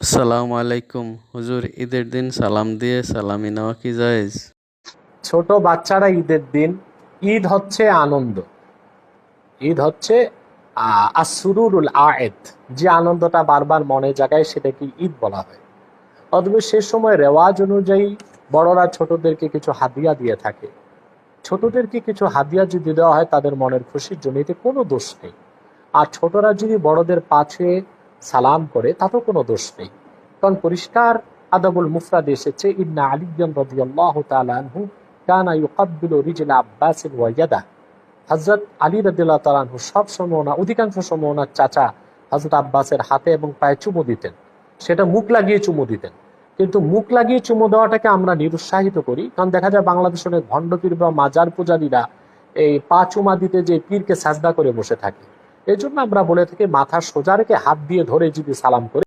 আসসালামু আলাইকুম। হুজুর, ঈদের দিন সালাম দিয়ে সালামি নেওয়া কি জায়েজ? ছোট বাচ্চারা ঈদের দিন, ঈদ হচ্ছে আনন্দ। ঈদ হচ্ছে আসুরুল আয়েদ। যে আনন্দটা বারবার মনে জাগায় সেটাকে ঈদ বলা হয়। অথবা সে সময় রেওয়াজ অনুযায়ী বড়রা ছোটদেরকে কিছু হাদিয়া দিয়ে থাকে। ছোটদেরকে কিছু হাদিয়া যদি দেওয়া হয়, তাদের মনের খুশির জন্য এতে কোনো দোষ নেই। আর ছোটরা যদি বড়দের পাছে সালাম করে, তাতেও কোনো দোষ নেই। কারণ পরিষ্কার আদাবুল মুফরাদ এসেছে, ইন্না আলিয়ান রাদিয়াল্লাহু ইয়াদা। আলী সব অধিকাংশ চাচা আব্বাসের হাতে এবং পায়ে চুমু দিতেন। সেটা মুখ লাগিয়ে চুমু দিতেন। কিন্তু মুখ লাগিয়ে চুমু দেওয়াটাকে আমরা নিরুৎসাহিত করি, কারণ দেখা যায় বাংলাদেশের অনেক ভণ্ডপীর বা মাজার পূজারীরা এই পা চুমা দিতে যে পীরকে সাজদা করে বসে থাকে। এই জন্য আমরা বলে থাকি মাথা সোজা রেখে হাত দিয়ে ধরে যদি সালাম করি।